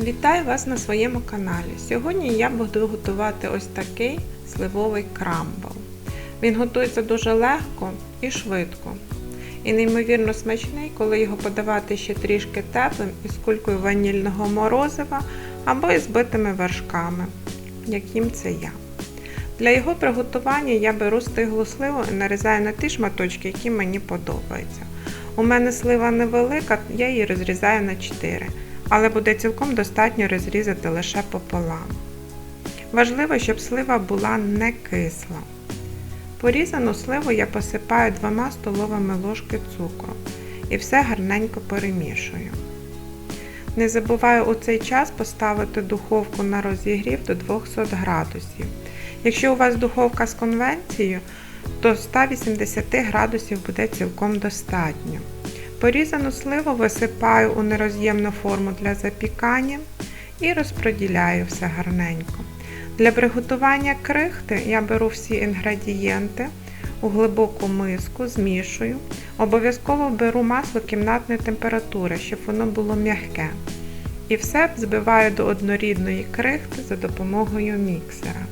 Вітаю вас на своєму каналі. Сьогодні я буду готувати ось такий сливовий крамбл. Він готується дуже легко і швидко. І неймовірно смачний, коли його подавати ще трішки теплим із кулькою ванільного морозива або із збитими вершками, яким це я. Для його приготування я беру стиглу сливу і нарізаю на ті шматочки, які мені подобаються. У мене слива невелика, я її розрізаю на 4 але буде цілком достатньо розрізати лише пополам. Важливо, щоб слива була не кисла. Порізану сливу я посипаю 2 столовими ложки цукру і все гарненько перемішую. Не забуваю у цей час поставити духовку на розігрів до 200 градусів. Якщо у вас духовка з конвенцією, то 180 градусів буде цілком достатньо. Порізану сливу висипаю у нероз'ємну форму для запікання і розподіляю все гарненько. Для приготування крихти я беру всі інгредієнти у глибоку миску, змішую. Обов'язково беру масло кімнатної температури, щоб воно було м'яке. І все збиваю до однорідної крихти за допомогою міксера.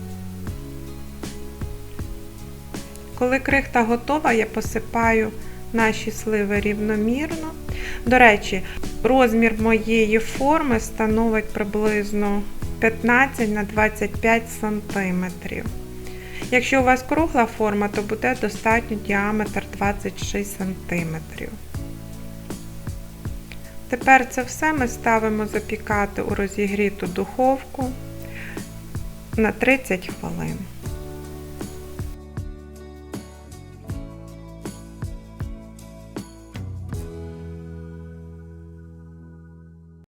Коли крихта готова, я посипаю наші сливи рівномірно. До речі, розмір моєї форми становить приблизно 15 на 25 см. Якщо у вас кругла форма, то буде достатньо діаметр 26 см. Тепер це все ми ставимо запікати у розігріту духовку на 30 хвилин.